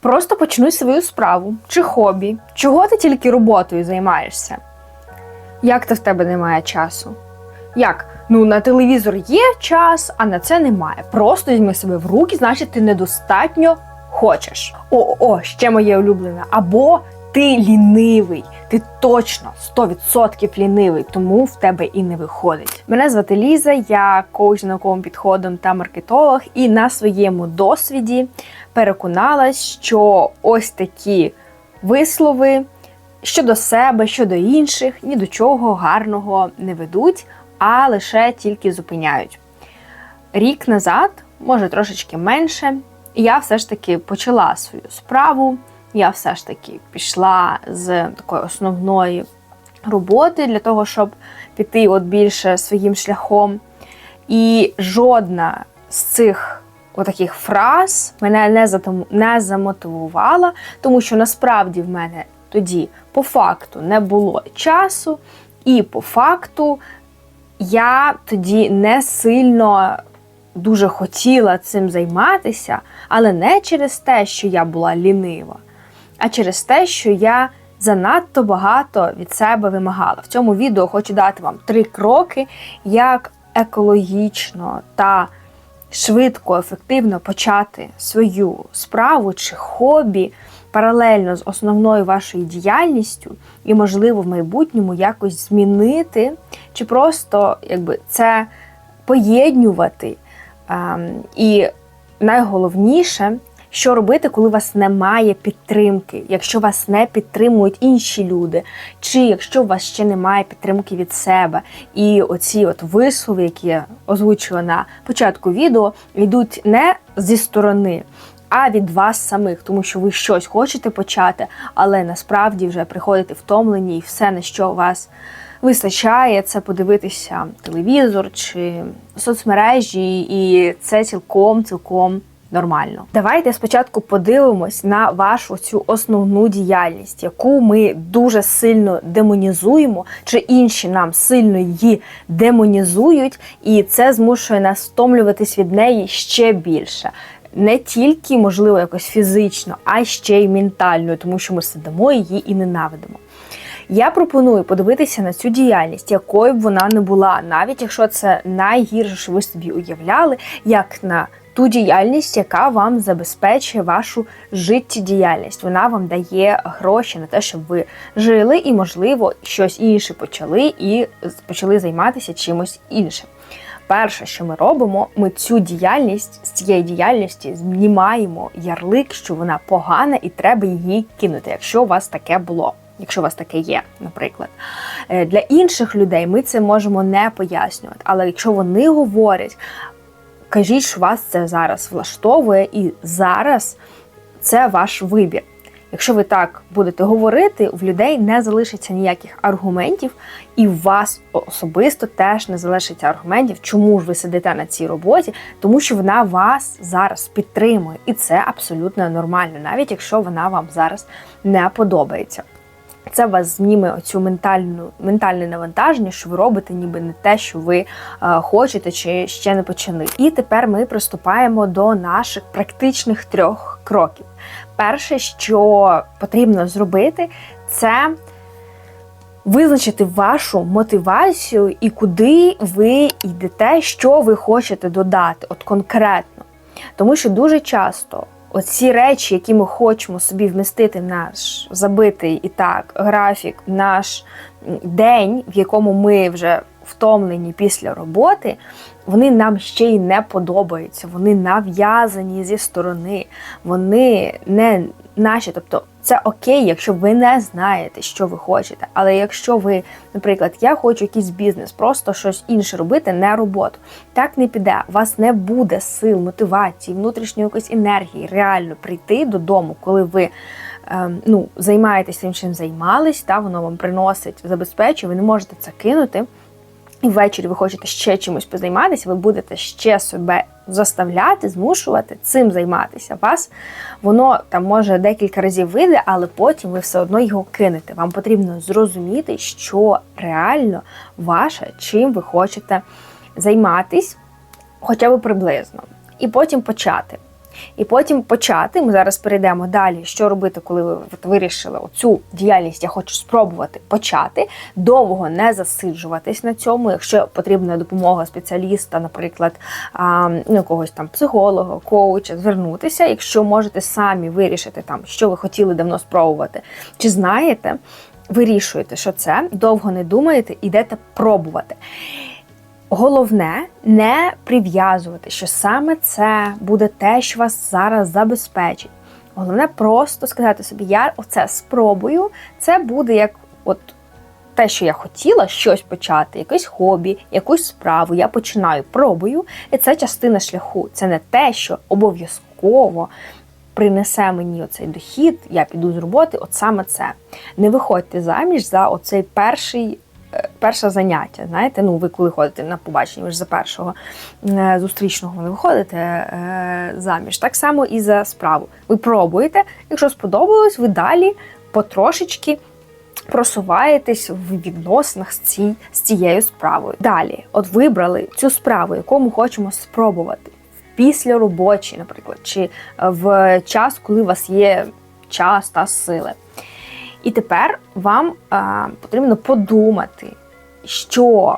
Просто почни свою справу чи хобі. Чого ти тільки роботою займаєшся? Як то в тебе немає часу? Як? Ну, на телевізор є час, а на це немає. Просто візьми себе в руки, значить, ти недостатньо хочеш. О, о, ще моє улюблене. Або ти лінивий, ти точно 100% лінивий, тому в тебе і не виходить. Мене звати Ліза, я коуч з науковим підходом та маркетолог, і на своєму досвіді переконалась, що ось такі вислови щодо себе, щодо інших, ні до чого гарного не ведуть, а лише тільки зупиняють. Рік назад, може трошечки менше, я все ж таки почала свою справу. Я все ж таки пішла з такої основної роботи для того, щоб піти от більше своїм шляхом. І жодна з цих отаких фраз мене не затому- не замотивувала, тому що насправді в мене тоді по факту не було часу, і по факту я тоді не сильно дуже хотіла цим займатися, але не через те, що я була лінива, а через те, що я занадто багато від себе вимагала. В цьому відео хочу дати вам три кроки, як екологічно та швидко, ефективно почати свою справу чи хобі паралельно з основною вашою діяльністю, і, можливо, в майбутньому якось змінити, чи просто якби це поєднювати. Ем, і найголовніше, що робити, коли у вас немає підтримки, якщо вас не підтримують інші люди, чи якщо у вас ще немає підтримки від себе. І оці от вислови, які я озвучила на початку відео, йдуть не зі сторони. А від вас самих, тому що ви щось хочете почати, але насправді вже приходите втомлені, і все, на що вас вистачає, це подивитися телевізор чи соцмережі, і це цілком цілком нормально. Давайте спочатку подивимось на вашу цю основну діяльність, яку ми дуже сильно демонізуємо, чи інші нам сильно її демонізують, і це змушує нас втомлюватись від неї ще більше. Не тільки, можливо, якось фізично, а ще й ментально, тому що ми сидимо її і ненавидимо. Я пропоную подивитися на цю діяльність, якою б вона не була, навіть якщо це найгірше, що ви собі уявляли, як на ту діяльність, яка вам забезпечує вашу життєдіяльність. Вона вам дає гроші на те, щоб ви жили і, можливо, щось інше почали і почали займатися чимось іншим. Перше, що ми робимо, ми цю діяльність з цієї діяльності знімаємо ярлик, що вона погана, і треба її кинути, якщо у вас таке було. Якщо у вас таке є, наприклад. Е, Для інших людей ми це можемо не пояснювати, але якщо вони говорять, кажіть, що вас це зараз влаштовує, і зараз це ваш вибір. Якщо ви так будете говорити, в людей не залишиться ніяких аргументів, і в вас особисто теж не залишиться аргументів, чому ж ви сидите на цій роботі, тому що вона вас зараз підтримує, і це абсолютно нормально, навіть якщо вона вам зараз не подобається. Це вас зніме оцю ментальну ментальне навантаження, що ви робите, ніби не те, що ви е, хочете чи ще не почали. І тепер ми приступаємо до наших практичних трьох кроків. Перше, що потрібно зробити, це визначити вашу мотивацію і куди ви йдете, що ви хочете додати, от конкретно. Тому що дуже часто оці речі, які ми хочемо собі вмістити в наш забитий і так графік, наш день, в якому ми вже втомлені після роботи, вони нам ще й не подобаються, вони нав'язані зі сторони, вони не наші. Тобто це окей, якщо ви не знаєте, що ви хочете. Але якщо ви, наприклад, я хочу якийсь бізнес, просто щось інше робити, не роботу, так не піде. У вас не буде сил, мотивації, внутрішньої якоїсь енергії, реально прийти додому, коли ви. ем, Ну, займаєтесь тим, чим займались, та воно вам приносить, забезпечує, ви не можете це кинути. І ввечері ви хочете ще чимось позайматися, ви будете ще себе заставляти, змушувати цим займатися. Вас воно там може декілька разів вийде, але потім ви все одно його кинете. Вам потрібно зрозуміти, що реально ваше, чим ви хочете займатись, хоча б приблизно, і потім почати. І потім почати. Ми зараз перейдемо далі, що робити, коли ви вирішили оцю діяльність, я хочу спробувати почати. Довго не засиджуватись на цьому. Якщо потрібна допомога спеціаліста, наприклад, а, ну, якогось там психолога, коуча, звернутися. Якщо можете самі вирішити там, що ви хотіли давно спробувати, чи знаєте, вирішуєте, що це, довго не думаєте, ідете пробувати. Головне не прив'язувати, що саме це буде те, що вас зараз забезпечить. Головне просто сказати собі, я оце спробую. Це буде як от те, що я хотіла щось почати, якесь хобі, якусь справу. Я починаю, пробую, і це частина шляху. Це не те, що обов'язково принесе мені оцей дохід, я піду з роботи, от саме це. Не виходьте заміж за оцей перший. Перше заняття, знаєте, ну ви коли ходите на побачення, ви ж за першого е, зустрічного не виходите е, заміж. Так само і за справу. Ви пробуєте, якщо сподобалось, ви далі потрошечки просуваєтесь в відносинах з, цій, з цією справою. Далі, от вибрали цю справу, яку ми хочемо спробувати після робочі, наприклад, чи е, в час, коли у вас є час та сили. І тепер вам е, потрібно подумати, що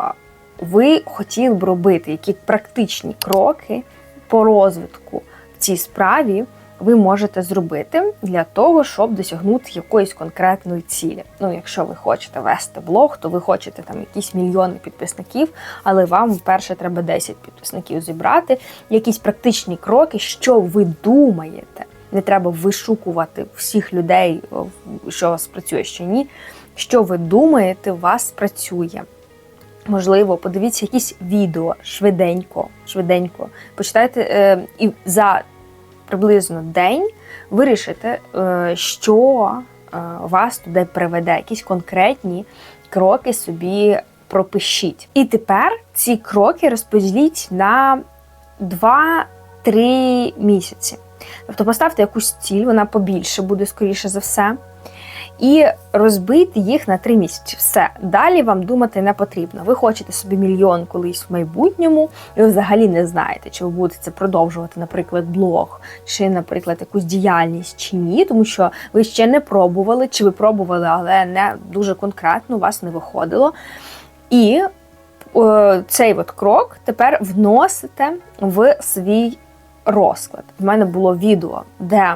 ви хотіли б робити, які практичні кроки по розвитку в цій справі ви можете зробити для того, щоб досягнути якоїсь конкретної цілі. Ну, якщо ви хочете вести блог, то ви хочете там якісь мільйони підписників, але вам вперше треба 10 підписників зібрати, якісь практичні кроки, що ви думаєте. Не треба вишукувати всіх людей, що у вас працює, що ні. Що ви думаєте, у вас працює. Можливо, подивіться якісь відео швиденько, швиденько. Почитайте е, і за приблизно день вирішите, е, що е, вас туди приведе, якісь конкретні кроки собі пропишіть. І тепер ці кроки розподіліть на 2-3 місяці. Тобто поставте якусь ціль, вона побільше буде, скоріше за все. І розбити їх на три місяці. Все. Далі вам думати не потрібно. Ви хочете собі мільйон колись в майбутньому, і ви взагалі не знаєте, чи ви будете продовжувати, наприклад, блог, чи, наприклад, якусь діяльність, чи ні, тому що ви ще не пробували, чи ви пробували, але не дуже конкретно, у вас не виходило. І о, цей от крок тепер вносите в свій розклад. В мене було відео, де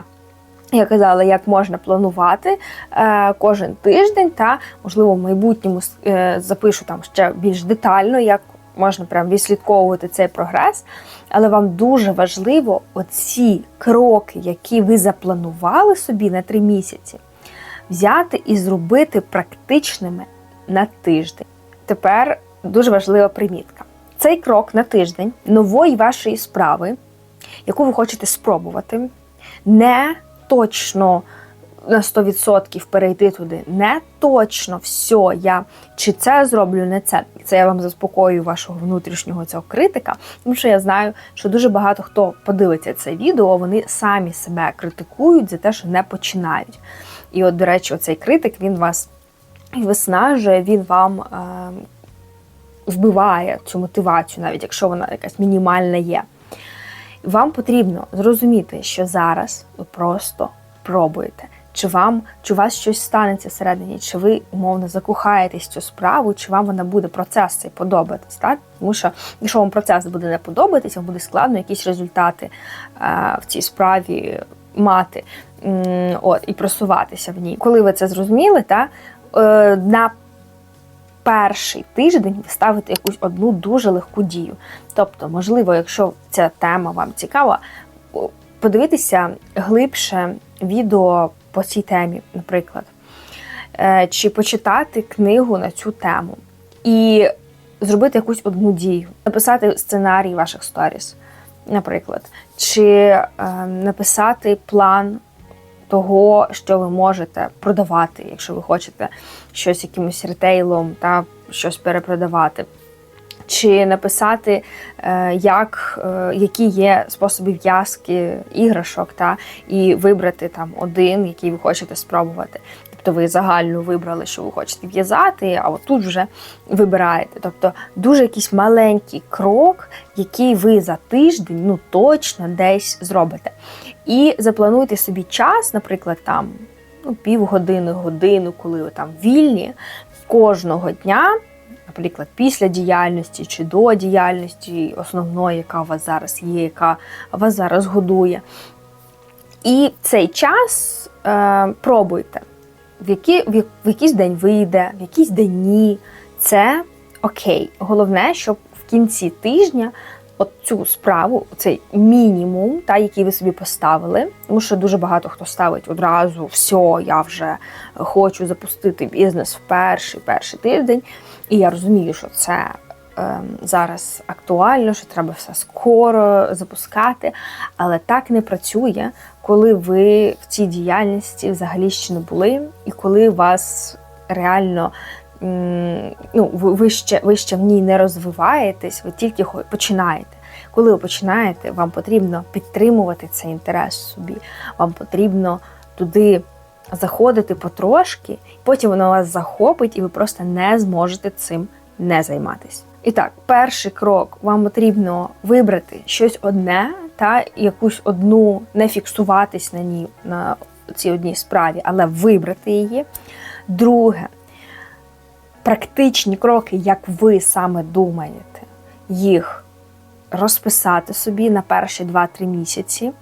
я казала, як можна планувати е, кожен тиждень, та можливо в майбутньому е, запишу там ще більш детально, як можна прям відслідковувати цей прогрес. Але вам дуже важливо оці кроки, які ви запланували собі на три місяці, взяти і зробити практичними на тиждень. Тепер дуже важлива примітка. Цей крок на тиждень нової вашої справи, яку ви хочете спробувати, не точно на 100% перейти туди, не точно все, я чи це зроблю, не це. Це я вам заспокоюю вашого внутрішнього цього критика, тому що я знаю, що дуже багато хто подивиться це відео, вони самі себе критикують за те, що не починають. І от, до речі, оцей критик він вас виснажує, він вам е, вбиває цю мотивацію, навіть якщо вона якась мінімальна є. Вам потрібно зрозуміти, що зараз ви просто пробуєте. Чи вам чи у вас щось станеться всередині, чи ви умовно закохаєтесь цю справу, чи вам вона буде процес цей подобатись, так? Тому що якщо вам процес буде не подобатись, вам буде складно якісь результати е, в цій справі мати м, от, і просуватися в ній. Коли ви це зрозуміли, та, е, на перший тиждень ви ставите якусь одну дуже легку дію. Тобто, можливо, якщо ця тема вам цікава, подивитися глибше відео по цій темі, наприклад, Е, чи почитати книгу на цю тему. І зробити якусь одну дію, написати сценарій ваших сторіс, наприклад, чи е, написати план того, що ви можете продавати, якщо ви хочете щось якимось ретейлом та щось перепродавати. Чи написати, е, як, е, які є способи в'язки іграшок, та, і вибрати там один, який ви хочете спробувати. Тобто ви загально вибрали, що ви хочете в'язати, а от тут вже вибираєте. Тобто дуже якийсь маленький крок, який ви за тиждень ну точно десь зробите. І заплануйте собі час, наприклад, там ну, півгодини, годину, коли ви там вільні кожного дня. Наприклад, після діяльності чи до діяльності основної, яка у вас зараз є, яка вас зараз годує. І цей час е, пробуйте, в, які, в, в якийсь день вийде, в якийсь день ні. Це окей. Головне, щоб в кінці тижня цю справу, цей мінімум, та, який ви собі поставили, тому що дуже багато хто ставить одразу все, я вже хочу запустити бізнес в перший перший тиждень. І я розумію, що це ем, зараз актуально, що треба все скоро запускати, але так не працює, коли ви в цій діяльності взагалі ще не були, і коли вас реально ну, ви, ще, ви ще в ній не розвиваєтесь, ви тільки починаєте. Коли ви починаєте, вам потрібно підтримувати цей інтерес собі, вам потрібно туди заходити потрошки, потім воно вас захопить, і ви просто не зможете цим не займатися. І так, перший крок вам потрібно вибрати щось одне та якусь одну, не фіксуватись на ній на цій одній справі, але вибрати її. Друге, практичні кроки, як ви саме думаєте, їх розписати собі на перші 2-3 місяці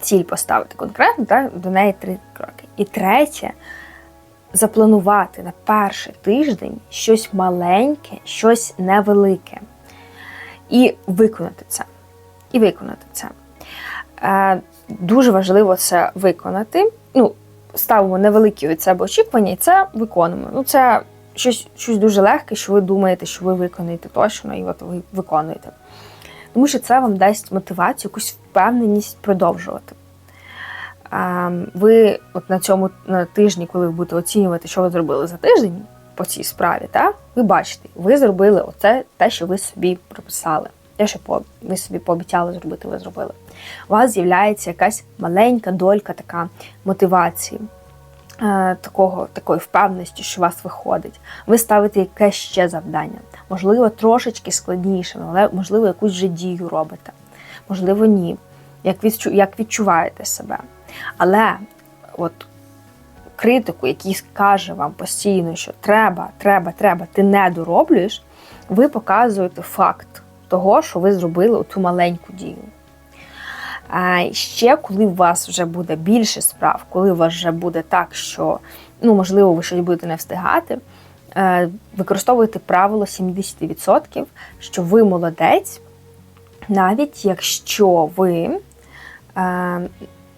ціль поставити конкретно, так, до неї три кроки. І третє запланувати на перший тиждень щось маленьке, щось невелике. І виконати це. І виконати це. Е, дуже важливо це виконати. Ну, ставимо невеликі від себе очікування, і це виконуємо. Ну, це щось, щось дуже легке, що ви думаєте, що ви виконаєте точно, і от ви виконуєте. Тому що це вам дасть мотивацію, якусь впевненість продовжувати. Ем, Ви от на цьому на тижні, коли ви будете оцінювати, що ви зробили за тиждень по цій справі, та, ви бачите, ви зробили оце те, що ви собі прописали. Те, що ви собі пообіцяли зробити, ви зробили. У вас з'являється якась маленька долька така мотивації, такого, такої впевненості, що у вас виходить. Ви ставите якесь ще завдання. Можливо, трошечки складніше, але можливо, якусь вже дію робите. Можливо, ні. Як, відчу, як відчуваєте себе. Але от критику, який скаже вам постійно, що треба, треба, треба, ти не дороблюєш, ви показуєте факт того, що ви зробили ту маленьку дію. А ще коли у вас вже буде більше справ, коли у вас вже буде так, що ну, можливо, ви щось будете не встигати, е, використовуйте правило 70%, що ви молодець, навіть якщо ви е,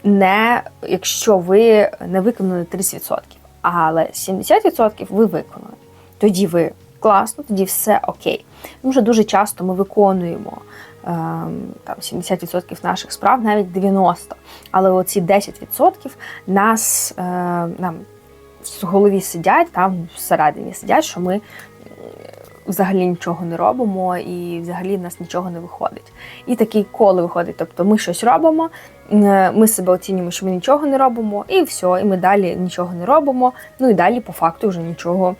не, якщо ви не виконали 30%, але 70% ви виконали. Тоді ви класно, тоді все окей. Тому дуже часто ми виконуємо там 70% наших справ, навіть 90%. Але оці 10% нас е, нам в голові сидять, там всередині сидять, що ми взагалі нічого не робимо, і взагалі в нас нічого не виходить. І такий коло виходить. Тобто ми щось робимо, е, ми себе оцінюємо, що ми нічого не робимо, і все, і ми далі нічого не робимо. Ну і далі по факту вже нічого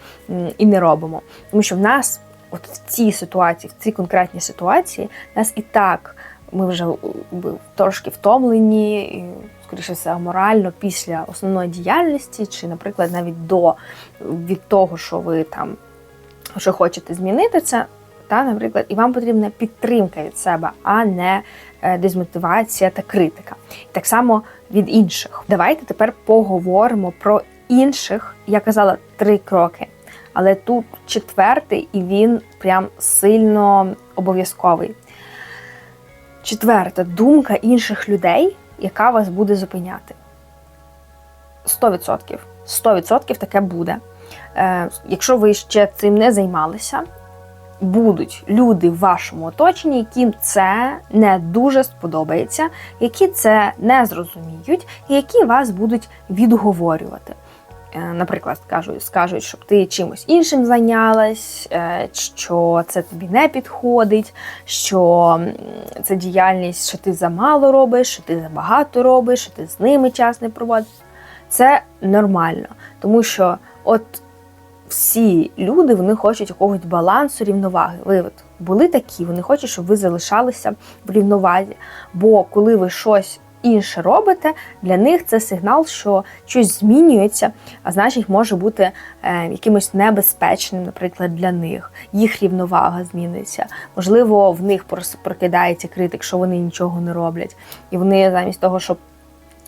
і не робимо. Тому що в нас, от в цій ситуації, в цій конкретній ситуації, нас і так ми вже е, трошки втомлені. І, Скоріше все, морально після основної діяльності, чи, наприклад, навіть до від того, що ви там що хочете змінити це, та, наприклад, і вам потрібна підтримка від себе, а не е, дезмотивація та критика. І так само від інших. Давайте тепер поговоримо про інших. Я казала три кроки, але тут четвертий, і він прям сильно обов'язковий. Четверта думка інших людей, яка вас буде зупиняти. 100%. 100% таке буде. Е, якщо ви ще цим не займалися, будуть люди в вашому оточенні, яким це не дуже сподобається, які це не зрозуміють, і які вас будуть відговорювати. Е, наприклад, скажуть, скажуть, щоб ти чимось іншим зайнялась, е, що це тобі не підходить, що це діяльність, що ти замало робиш, що ти забагато робиш, що ти з ними час не проводиш. Це нормально, тому що от всі люди вони хочуть якогось балансу, рівноваги. Ви от були такі, вони хочуть, щоб ви залишалися в рівновазі. Бо коли ви щось інше робите, для них це сигнал, що щось змінюється, а значить може бути е, якимось небезпечним, наприклад, для них. Їх рівновага зміниться. Можливо, в них прокидається критик, що вони нічого не роблять, і вони замість того, щоб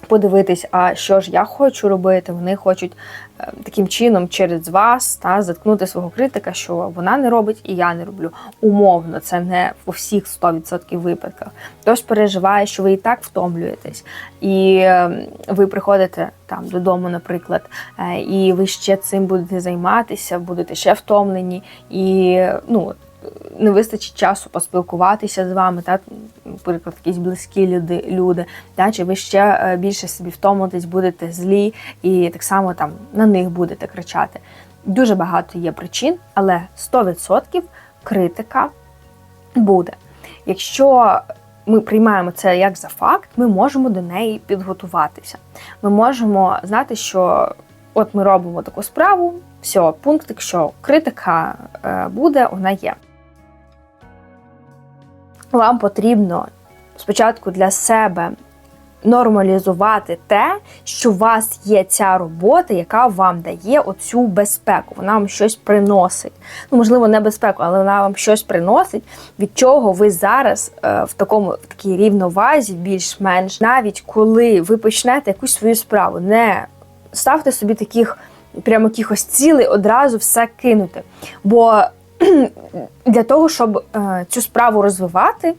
подивитись, а що ж я хочу робити. Вони хочуть таким чином через вас та заткнути свого критика, що вона не робить і я не роблю. Умовно, це не у всіх 100% випадках. Хтось переживає, що ви і так втомлюєтесь, і е, ви приходите там додому, наприклад, е, і ви ще цим будете займатися, будете ще втомлені, і ну. Не вистачить часу поспілкуватися з вами, та наприклад, якісь близькі люди, люди та, чи ви ще е, більше собі втомитесь, будете злі і так само там на них будете кричати. Дуже багато є причин, але 100% критика буде. Якщо ми приймаємо це як за факт, ми можемо до неї підготуватися. Ми можемо знати, що от ми робимо таку справу, все, пунктик, що критика е, буде, вона є. Вам потрібно спочатку для себе нормалізувати те, що у вас є ця робота, яка вам дає оцю безпеку. Вона вам щось приносить. Ну, можливо, не безпеку, але вона вам щось приносить, від чого ви зараз е, в такому в такій рівновазі, більш-менш, навіть коли ви почнете якусь свою справу, не ставте собі таких прямо якихось цілей одразу все кинути. Бо для того, щоб е, цю справу розвивати,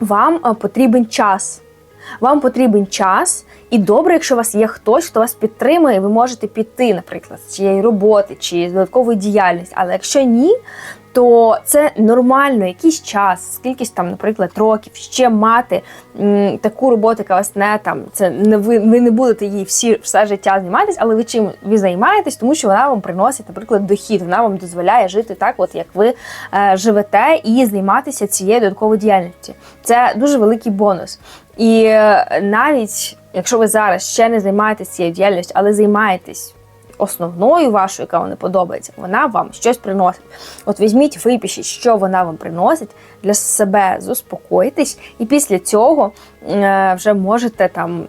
вам е, потрібен час. Вам потрібен час, і добре, якщо у вас є хтось, хто вас підтримує, ви можете піти, наприклад, з цієї роботи чи з додаткової діяльності. Але якщо ні, то це нормально, якийсь час, скількись там, наприклад, років ще мати м, таку роботу, яка вас не там, це не ви, ви не будете її всі все життя займатися, але ви чим ви займаєтесь, тому що вона вам приносить, наприклад, дохід. Вона вам дозволяє жити так, от як ви е, живете, і займатися цією додатковою діяльністю. Це дуже великий бонус. І е, навіть якщо ви зараз ще не займаєтесь цією діяльністю, але займаєтесь основною вашою, яка вам не подобається, вона вам щось приносить. От візьміть, випишіть, що вона вам приносить, для себе заспокойтесь, і після цього е, вже можете там.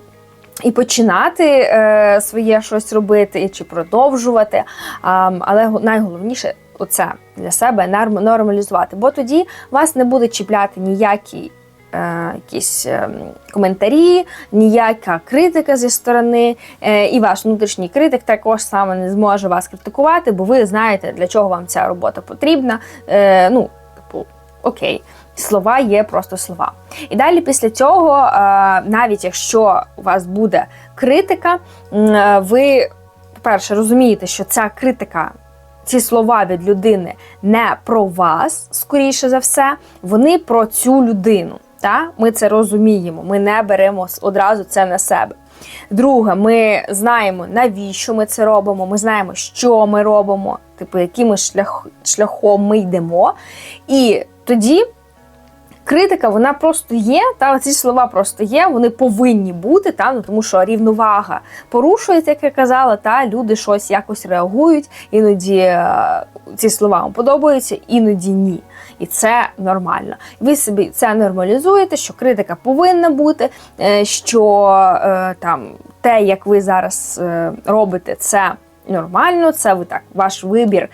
І починати е, своє щось робити, чи продовжувати. А, але найголовніше оце для себе нормалізувати. Бо тоді вас не буде чіпляти ніякі е, якісь е, коментарі, ніяка критика зі сторони, е, і ваш внутрішній критик також саме не зможе вас критикувати, бо ви знаєте, для чого вам ця робота потрібна. Е, ну, типу, окей. Слова є просто слова. І далі після цього, е, навіть якщо у вас буде критика, е, ви, по-перше, розумієте, що ця критика, ці слова від людини не про вас, скоріше за все, вони про цю людину. Та? Ми це розуміємо, ми не беремо одразу це на себе. Друге, ми знаємо, навіщо ми це робимо, ми знаємо, що ми робимо, типу, яким шлях, шляхом ми йдемо. І тоді критика, вона просто є, та ці слова просто є, вони повинні бути, та, ну, тому що рівновага порушується, як я казала, та люди щось якось реагують, іноді е, ці слова вам подобаються, іноді ні. І це нормально. Ви собі це нормалізуєте, що критика повинна бути, е, що е, там те, як ви зараз робите, це. Нормально, це ви так, ваш вибір,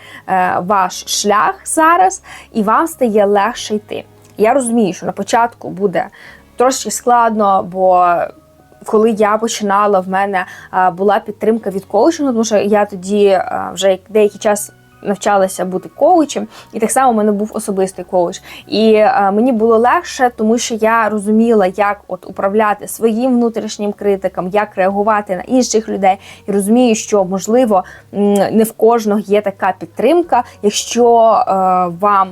ваш шлях зараз, і вам стає легше йти. Я розумію, що на початку буде трошки складно, бо коли я починала, в мене е, була підтримка від коучингу, тому що я тоді е, вже деякий час навчалася бути коучем, і так само в мене був особистий коуч. І е, мені було легше, тому що я розуміла, як от управляти своїм внутрішнім критиком, як реагувати на інших людей. І розумію, що можливо не в кожного є така підтримка, якщо е, вам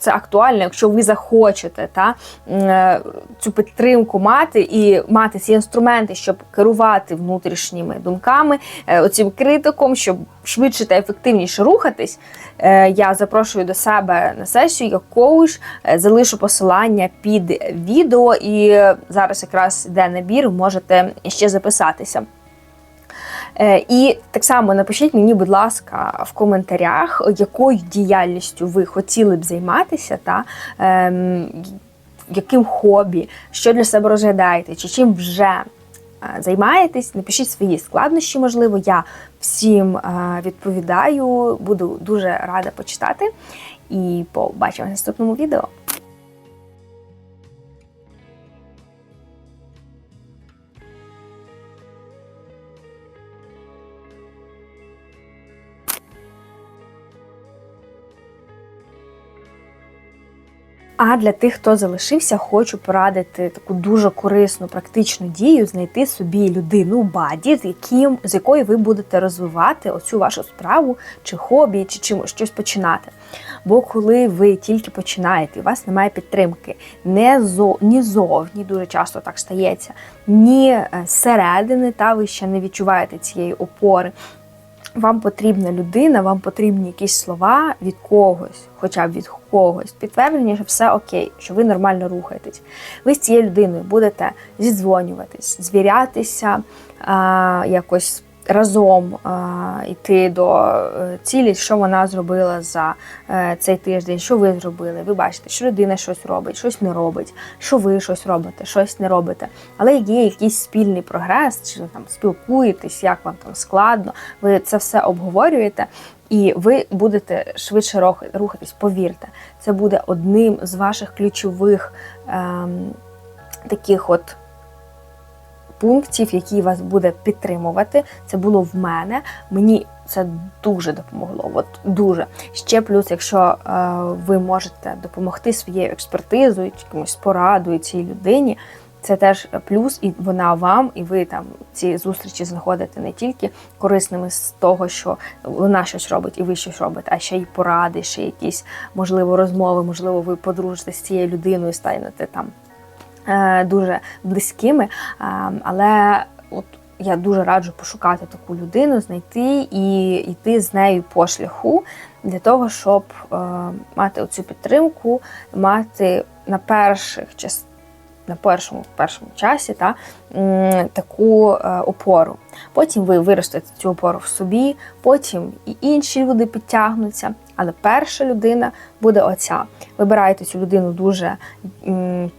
це актуально, якщо ви захочете та, е, цю підтримку мати і мати ці інструменти, щоб керувати внутрішніми думками, е, оцим критиком, щоб швидше та ефективніше рухатись, е, я запрошую до себе на сесію як коуч, залишу посилання під відео, і зараз якраз йде набір, можете ще записатися. Е, І так само напишіть мені, будь ласка, в коментарях, якою діяльністю ви хотіли б займатися, та ем, яким хобі, що для себе розглядаєте, чи чим вже е, займаєтесь. Напишіть свої складнощі, можливо, я всім е, відповідаю. Буду дуже рада почитати. І побачимо в наступному відео. А для тих, хто залишився, хочу порадити таку дуже корисну практичну дію знайти собі людину баді, з яким з якою ви будете розвивати оцю вашу справу, чи хобі, чи чим щось починати. Бо коли ви тільки починаєте, у вас немає підтримки, не зо ні зовні, дуже часто так стається, ні е, зсередини, та ви ще не відчуваєте цієї опори. Вам потрібна людина, вам потрібні якісь слова від когось, хоча б від когось, підтвердження, що все окей, що ви нормально рухаєтесь. Ви з цією людиною будете зідзвонюватись, звірятися, а, якось разом йти до е, цілі, що вона зробила за е, цей тиждень, що ви зробили. Ви бачите, що людина щось робить, щось не робить, що ви щось робите, щось не робите. Але є якийсь спільний прогрес, чи там спілкуєтесь, як вам там складно, ви це все обговорюєте. І ви будете швидше рухатись, повірте, це буде одним з ваших ключових ем, таких от пунктів, які вас буде підтримувати. Це було в мене. Мені це дуже допомогло. От дуже. Ще плюс, якщо е, ви можете допомогти своєю експертизою, якимось порадою цій людині. Це теж плюс, і вона вам, і ви там ці зустрічі знаходите не тільки корисними з того, що вона щось робить, і ви щось робите, а ще й поради, ще якісь можливо розмови, можливо, ви подружите з цією людиною, станете там дуже близькими. Е, але от я дуже раджу пошукати таку людину, знайти і йти з нею по шляху для того, щоб е, мати оцю підтримку, мати на перших частинах на першому першому часі та, таку е, опору. Потім ви виростете цю опору в собі, потім і інші люди підтягнуться. Але перша людина буде оця. Вибирайте цю людину дуже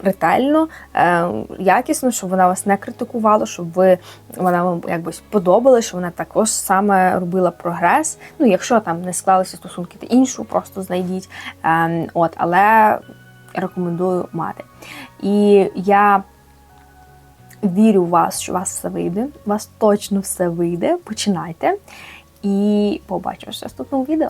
ретельно, е, якісно, щоб вона вас не критикувала, щоб ви вона вам якось подобалася, щоб вона також саме робила прогрес. Ну, якщо там не склалися стосунки, то іншу просто знайдіть. Е, от, але рекомендую мати. І я вірю в вас, що у вас все вийде. У вас точно все вийде. Починайте. І побачимося в наступному відео.